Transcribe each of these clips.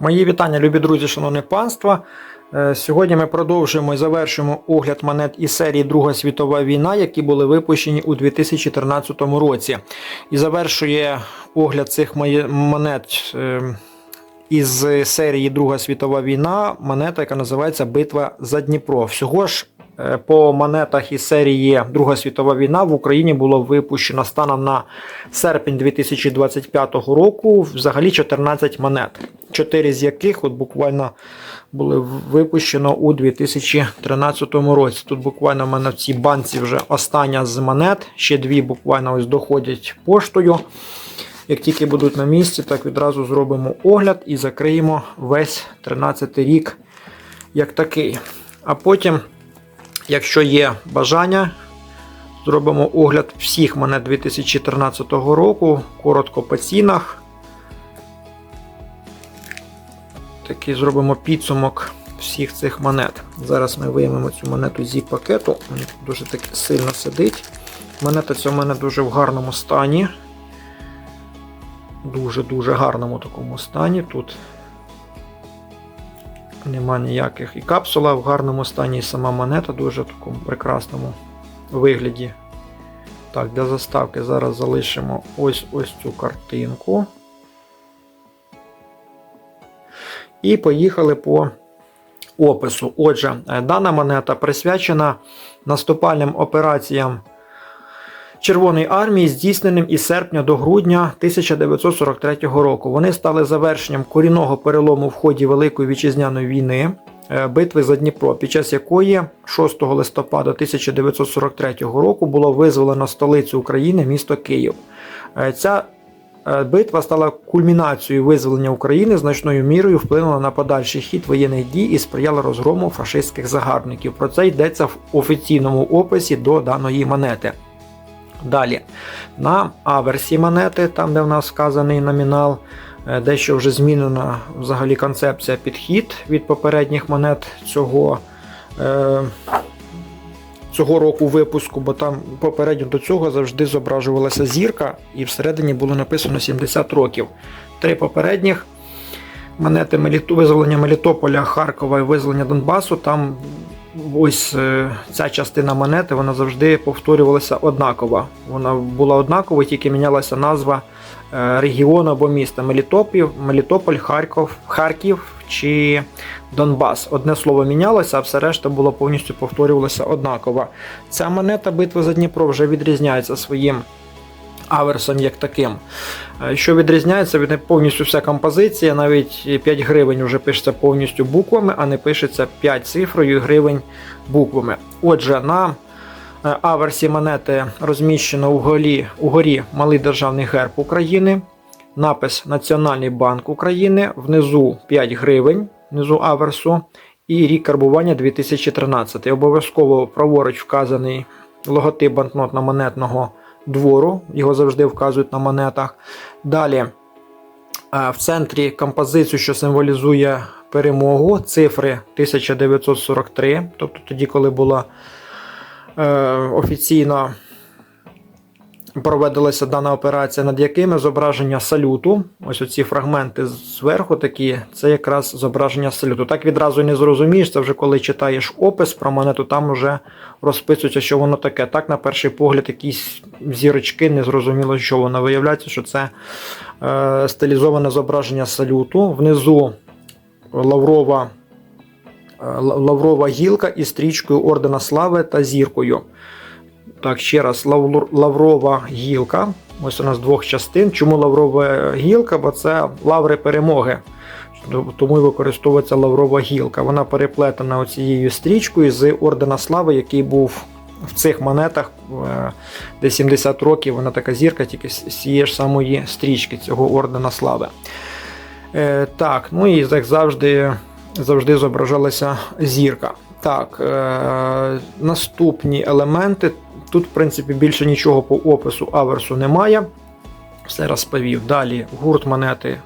Мої вітання, любі друзі, шановне панство. Е, Сьогодні ми продовжуємо і завершуємо огляд монет із серії Друга світова війна, які були випущені у 2013 році. І завершує огляд цих монет е, із серії Друга світова війна, монета, яка називається Битва за Дніпро. Всього ж по монетах із серії Друга світова війна в Україні було випущено станом на серпень 2025 року взагалі 14 монет. Чотири з яких от буквально були випущено у 2013 році. Тут буквально в мене в цій банці вже остання з монет. Ще дві буквально ось доходять поштою. Як тільки будуть на місці, так відразу зробимо огляд і закриємо весь 13 рік як такий. А потім, якщо є бажання, зробимо огляд всіх монет 2013 року, коротко по цінах. Такий зробимо підсумок всіх цих монет. Зараз ми виймемо цю монету зі пакету. Вона дуже так сильно сидить. Монета ця в мене дуже в гарному стані. Дуже-дуже гарному такому стані. Тут нема ніяких. І капсула в гарному стані, і сама монета дуже в такому прекрасному вигляді. Так, для заставки зараз залишимо ось ось цю картинку. І поїхали по опису. Отже, е, дана монета присвячена наступальним операціям Червоної армії, здійсненим із серпня до грудня 1943 року. Вони стали завершенням корінного перелому в ході Великої вітчизняної війни. е, Битви за Дніпро, під час якої 6 листопада 1943 року було визволено столицю України, місто Київ. Е, Ця Е, Битва стала кульмінацією визволення України, значною мірою вплинула на подальший хід воєнних дій і сприяла розгрому фашистських загарбників. Про це йдеться в офіційному описі до даної монети. Далі, на аверсі монети, там де в нас вказаний номінал, е, дещо вже змінена взагалі концепція підхід від попередніх монет цього. Е- цього року випуску, бо там попередньо до цього завжди зображувалася зірка, і всередині було написано 70 років. Три попередніх монети визволення Мелітополя, Харкова і визволення Донбасу. Там ось е, ця частина монети вона завжди повторювалася однакова. Вона була однакова, тільки мінялася назва е, регіону або міста Мелітопів, Мелітополь, Харків, Харків чи Донбас. Одне слово мінялося, а все решта було повністю повторювалося однаково. Ця монета битви за Дніпро вже відрізняється своїм аверсом як таким. Що відрізняється, від повністю вся композиція, навіть 5 гривень вже пишеться повністю буквами, а не пишеться 5 цифрою гривень буквами. Отже, на е, аверсі монети розміщено угорі, угорі малий державний герб України, напис Національний банк України, внизу 5 гривень, внизу аверсу, і рік карбування 2013. Обов'язково праворуч вказаний логотип банкнотно-монетного двору, його завжди вказують на монетах. Далі е, в центрі композицію, що символізує перемогу, цифри 1943, тобто тоді, коли була е, офіційно проведилася дана операція, над якими зображення салюту. Ось оці фрагменти зверху такі, це якраз зображення салюту. Так відразу не зрозумієш, це вже коли читаєш опис про монету, там вже розписується, що воно таке. Так, на перший погляд, якісь зірочки, не зрозуміло, що воно виявляється, що це е, стилізоване зображення салюту. Внизу лаврова. е, Лаврова гілка із стрічкою Ордена Слави та зіркою. Так, ще раз, лавр- лаврова гілка. Ось у нас двох частин. Чому лаврова гілка? Бо це лаври перемоги. Тому і використовується лаврова гілка. Вона переплетена оцією стрічкою з Ордена Слави, який був в цих монетах, е, де 70 років, вона така зірка, тільки з цієї ж самої стрічки цього Ордена Слави. Е, Так, ну і як завжди, завжди зображалася зірка. Так, е, наступні елементи. Тут, в принципі, більше нічого по опису аверсу немає. Все розповів. Далі гурт монети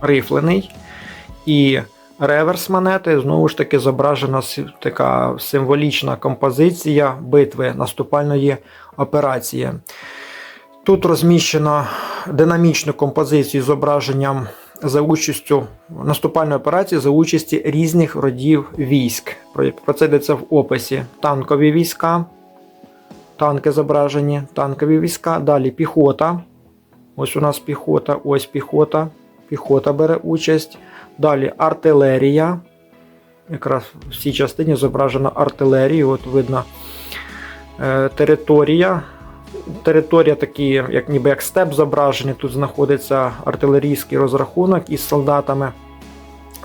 рифлений. І реверс монети знову ж таки зображена така символічна композиція битви наступальної операції. Тут розміщено динамічну композицію з зображенням за участю наступальної операції за участі різних родів військ. Про це йдеться в описі. Танкові війська, танки зображені, танкові війська. Далі піхота. Ось у нас піхота, ось піхота. Піхота бере участь. Далі артилерія. Якраз в цій частині зображено артилерію. От видно е, територія. Територія такі, як ніби як степ зображений. Тут знаходиться артилерійський розрахунок із солдатами.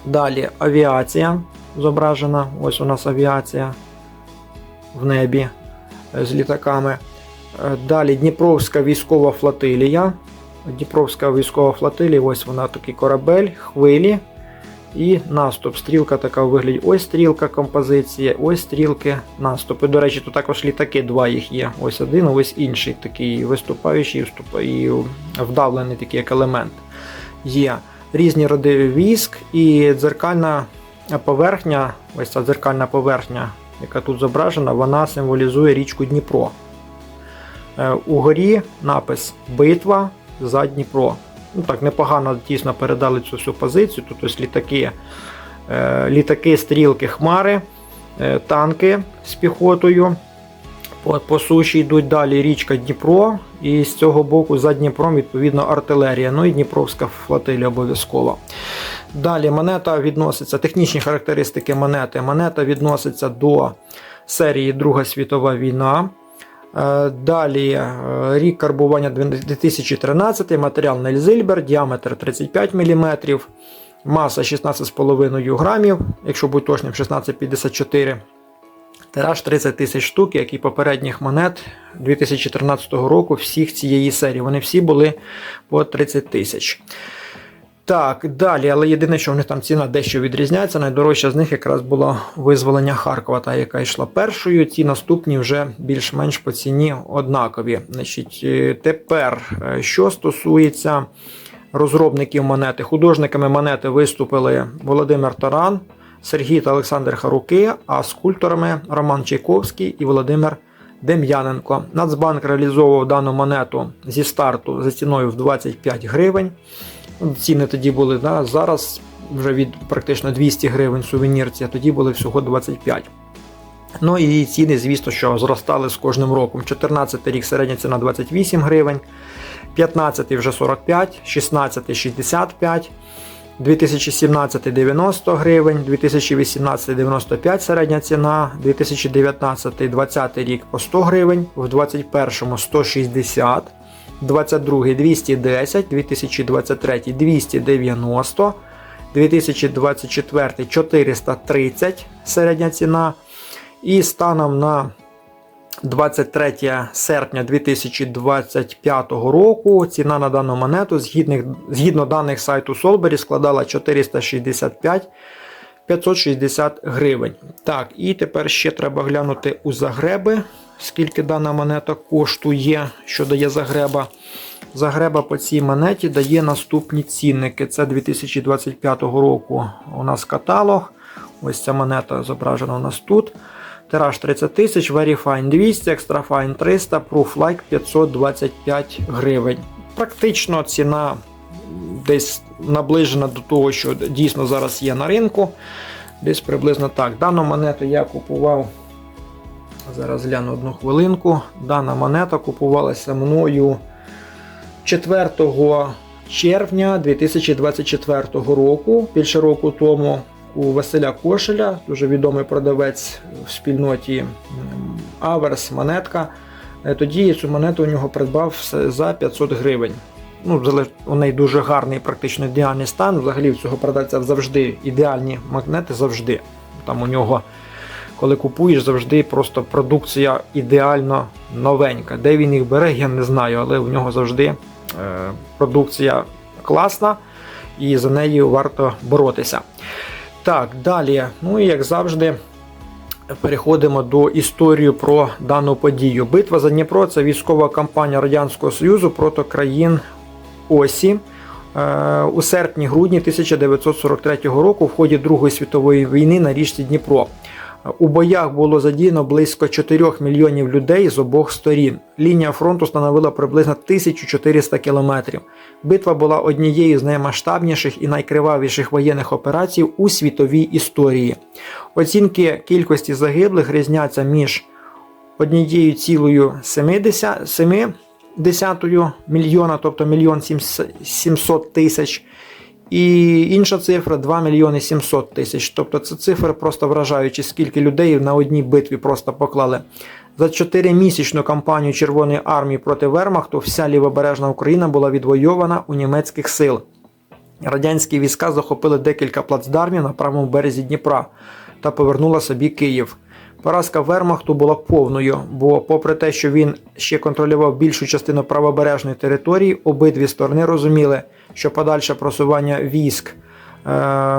Далі авіація зображена. Ось у нас авіація в небі з літаками. Е, Далі Дніпровська військова флотилія. Дніпровська військова флотилія, ось вона такий корабель, хвилі і наступ. Стрілка така вигляді. Ось стрілка композиція, ось стрілки наступи. До речі, тут також літаки, два їх є. Ось один, ось інший, такий виступаючий і вдавлений такий як елемент. Є різні роди військ і дзеркальна поверхня, ось ця дзеркальна поверхня, яка тут зображена, вона символізує річку Дніпро. Е, Угорі напис Битва за Дніпро. Ну так, непогано дійсно передали цю всю позицію. Тут ось літаки, е, літаки, стрілки, хмари, е, танки з піхотою. По, по суші йдуть далі річка Дніпро, і з цього боку за Дніпром, відповідно, артилерія. Ну і Дніпровська флотилія обов'язково. Далі монета відноситься, технічні характеристики монети. Монета відноситься до серії Друга світова війна. Е, Далі е, рік карбування 2013, матеріал Нельзильбер, діаметр 35 мм, маса 16,5 грамів, якщо бути точним, 16,54 Тираж 30 тисяч штук, як і попередніх монет 2013 року, всіх цієї серії. Вони всі були по 30 тисяч. Так, далі, але єдине, що в них там ціна дещо відрізняється. Найдорожча з них якраз було визволення Харкова, та яка йшла першою. Ці наступні вже більш-менш по ціні однакові. Значить, е, Тепер, е, що стосується розробників монети, художниками монети виступили Володимир Таран, Сергій та Олександр Харуки, а скульпторами Роман Чайковський і Володимир Дем'яненко. Нацбанк реалізовував дану монету зі старту за ціною в 25 гривень. Ціни тоді були, да, зараз вже від практично 200 гривень сувенірці, а тоді були всього 25. Ну і ціни, звісно, що зростали з кожним роком. 14 рік середня ціна 28 гривень, 15 вже 45, 16 65, 2017 90 гривень, 2018 95 середня ціна, 2019 20 рік по 100 гривень, в 2021 160 22 210, 2023 290, 2024 430 середня ціна. І станом на 23 серпня 2025 року ціна на дану монету згідно даних сайту Solberry складала 465 560 гривень. Так, і тепер ще треба глянути у загреби скільки дана монета коштує, що дає загреба. Загреба по цій монеті дає наступні цінники. Це 2025 року у нас каталог. Ось ця монета зображена у нас тут. Тираж 30 тисяч, Verifine 200, Extrafine 300, Proof 525 гривень. Практично ціна десь наближена до того, що дійсно зараз є на ринку. Десь приблизно так. Дану монету я купував Зараз гляну одну хвилинку. Дана монета купувалася мною 4 червня 2024 року, більше року тому у Василя Кошеля, дуже відомий продавець в спільноті Аверс монетка. Е, тоді цю монету у нього придбав за 500 гривень. Ну, У неї дуже гарний, практично ідеальний стан. Взагалі в цього продавця завжди ідеальні монети завжди. Там у нього коли купуєш, завжди просто продукція ідеально новенька. Де він їх бере, я не знаю, але в нього завжди е, продукція класна і за нею варто боротися. Так, далі, ну і як завжди, переходимо до історії про дану подію. Битва за Дніпро це військова кампанія Радянського Союзу проти країн осі. Е, у серпні-грудні 1943 року в ході Другої світової війни на річці Дніпро. У боях було задіяно близько 4 мільйонів людей з обох сторін. Лінія фронту становила приблизно 1400 кілометрів. Битва була однією з наймасштабніших і найкривавіших воєнних операцій у світовій історії. Оцінки кількості загиблих різняться між однією цілою 1,7 десятою мільйона, тобто 1 700 тисяч. І інша цифра 2 мільйони 700 тисяч. Тобто це цифри просто вражаючі, скільки людей на одній битві просто поклали. За 4-місячну кампанію Червоної армії проти Вермахту вся лівобережна Україна була відвойована у німецьких сил. Радянські війська захопили декілька плацдармів на правому березі Дніпра та повернула собі Київ. Поразка Вермахту була повною, бо, попри те, що він ще контролював більшу частину правобережної території, обидві сторони розуміли, що подальше просування військ е,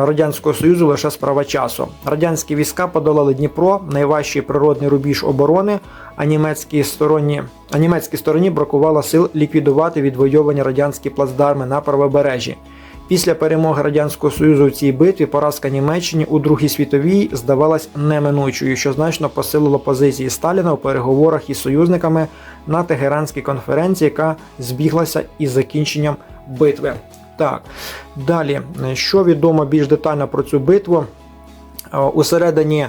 Радянського Союзу лише справа часу. Радянські війська подолали Дніпро, найважчий природний рубіж оборони, а німецькій стороні, а німецькій стороні бракувало сил ліквідувати відвойовані радянські плацдарми на правобережжі. Після перемоги Радянського Союзу в цій битві поразка Німеччині у Другій світовій здавалась неминучою, що значно посилило позиції Сталіна у переговорах із союзниками на Тегеранській конференції, яка збіглася із закінченням битви. Так, далі, що відомо більш детально про цю битву? Е, У середині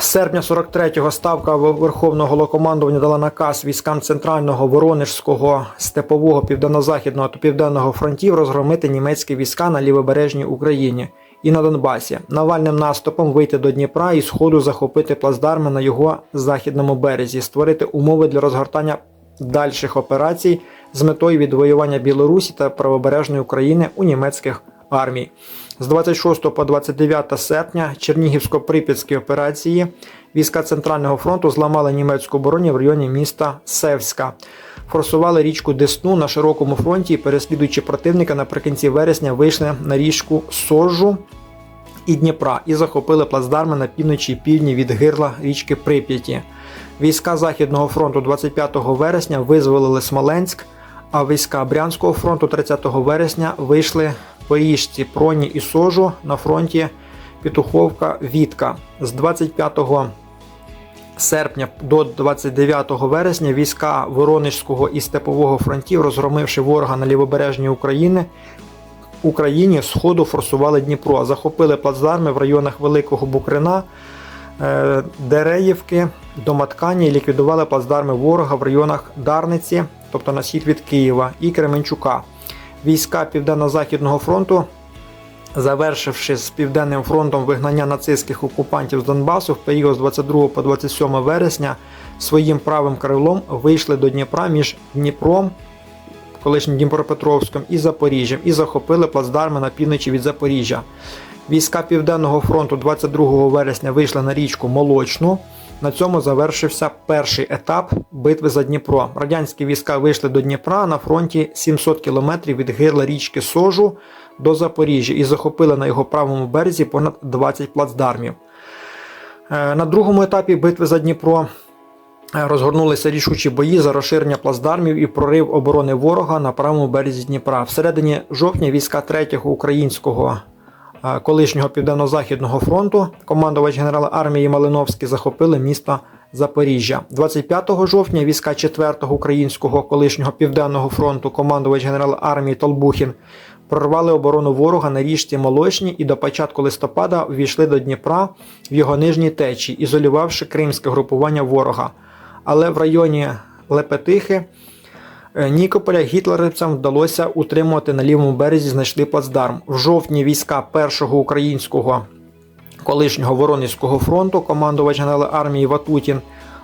серпня 43-го ставка Верховного Голокомандування дала наказ військам Центрального Воронежського степового південно-західного та південного фронтів розгромити німецькі війська на лівобережній Україні і на Донбасі, навальним наступом вийти до Дніпра і сходу захопити плацдарми на його західному березі, створити умови для розгортання дальших операцій з метою відвоювання Білорусі та правобережної України у німецьких армій. З 26 по 29 серпня Чернігівсько-Прип'ятські операції війська Центрального фронту зламали німецьку оборону в районі міста Севська. Форсували річку Десну на широкому фронті і, переслідуючи противника, наприкінці вересня вийшли на річку Сожу і Дніпра і захопили плацдарми на півночі і півдні від гирла річки Прип'яті. Війська Західного фронту 25 вересня визволили Смоленськ, а війська Брянського фронту 30 вересня вийшли по річці Проні і Сожу на фронті Петуховка Вітка. З 25 серпня до 29 вересня війська Воронежського і Степового фронтів, розгромивши ворога на лівобережній України, Україні сходу форсували Дніпро, захопили плацдарми в районах Великого Букрина, е, Дереївки, Доmaткані і ліквідували плацдарми ворога в районах Дарниці, тобто на схід від Києва, і Кременчука. Війська Південно-Західного фронту, завершивши з Південним фронтом вигнання нацистських окупантів з Донбасу в період з 22 по 27 вересня, своїм правим крилом вийшли до Дніпра між Дніпром, колишнім Дніпропетровським і Запоріжжям, і захопили плацдарми на півночі від Запоріжжя. Війська Південного фронту 22 вересня вийшли на річку Молочну. На цьому завершився перший етап битви за Дніпро. Радянські війська вийшли до Дніпра на фронті 700 кілометрів від гирла річки Сожу до Запоріжжя і захопили на його правому березі понад 20 плацдармів. Е, На другому етапі битви за Дніпро е, розгорнулися рішучі бої за розширення плацдармів і прорив оборони ворога на правому березі Дніпра. Всередині жовтня війська 3-го українського колишнього південно-західного фронту, командувач генерала армії Малиновський захопили місто Запоріжжя. 25 жовтня війська 4-го українського колишнього південного фронту, командувач генерал армії Толбухін, прорвали оборону ворога на річці Молочній і до початку листопада ввійшли до Дніпра в його нижній течі, ізолювавши кримське групування ворога. Але в районі Лепетихи Нікополя гітлерівцям вдалося утримувати на лівому березі значний плацдарм. В жовтні війська першого українського колишнього Воронезького фронту, командувач генерала армії Ватутін,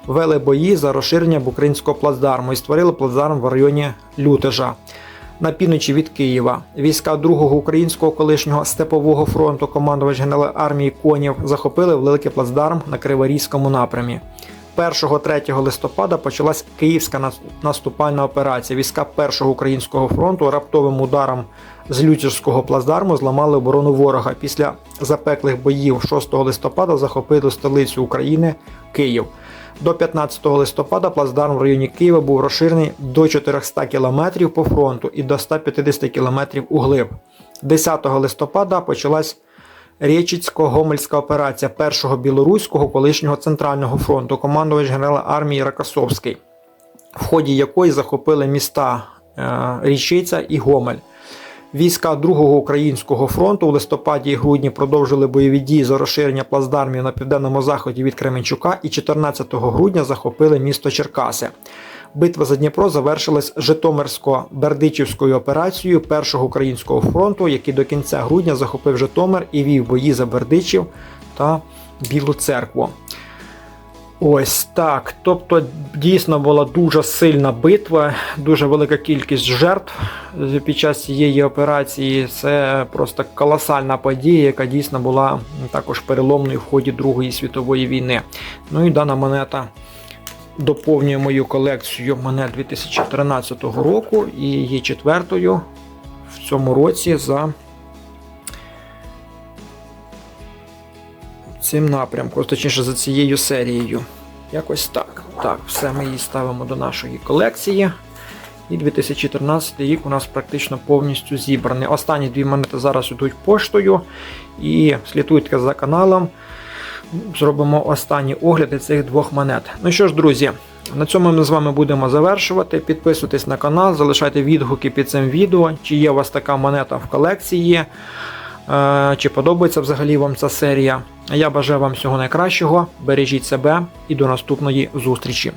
вели бої за розширення Букринського плацдарму і створили плацдарм в районі Лютежа. На півночі від Києва війська другого українського колишнього степового фронту, командувач генерала армії Конів, захопили великий плацдарм на Криворізькому напрямі. 1-3 листопада почалась Київська наступальна операція. Війська першого українського фронту раптовим ударом з Лютівського плацдарму зламали оборону ворога. Після запеклих боїв 6 листопада захопили столицю України Київ. До 15 листопада плацдарм в районі Києва був розширений до 400 км по фронту і до 150 км углиб. 10 листопада почалась Рєчицько-Гомельська операція Першого білоруського колишнього центрального фронту, командувач генерала армії Ракасовський, в ході якої захопили міста е, Річиця і Гомель. Війська Другого українського фронту в листопаді і грудні продовжили бойові дії за розширення плацдармів на південному заході від Кременчука і 14 грудня захопили місто Черкаси. Битва за Дніпро завершилась Житомирсько-Бердичівською операцією Першого українського фронту, який до кінця грудня захопив Житомир і вів бої за Бердичів та Білу церкву. Ось так. Тобто дійсно була дуже сильна битва, дуже велика кількість жертв під час цієї операції. Це просто колосальна подія, яка дійсно була також переломною в ході Другої світової війни. Ну і дана монета доповнює мою колекцію монет 2013 року і є четвертою в цьому році за цим напрямком, точніше за цією серією. Якось так. Так, все ми її ставимо до нашої колекції. І 2014 рік у нас практично повністю зібраний. Останні дві монети зараз йдуть поштою. І слідуйте за каналом. Зробимо останні огляди цих двох монет. Ну що ж, друзі, на цьому ми з вами будемо завершувати. Підписуйтесь на канал, залишайте відгуки під цим відео, чи є у вас така монета в колекції, е, чи подобається взагалі вам ця серія. Я бажаю вам всього найкращого, бережіть себе і до наступної зустрічі.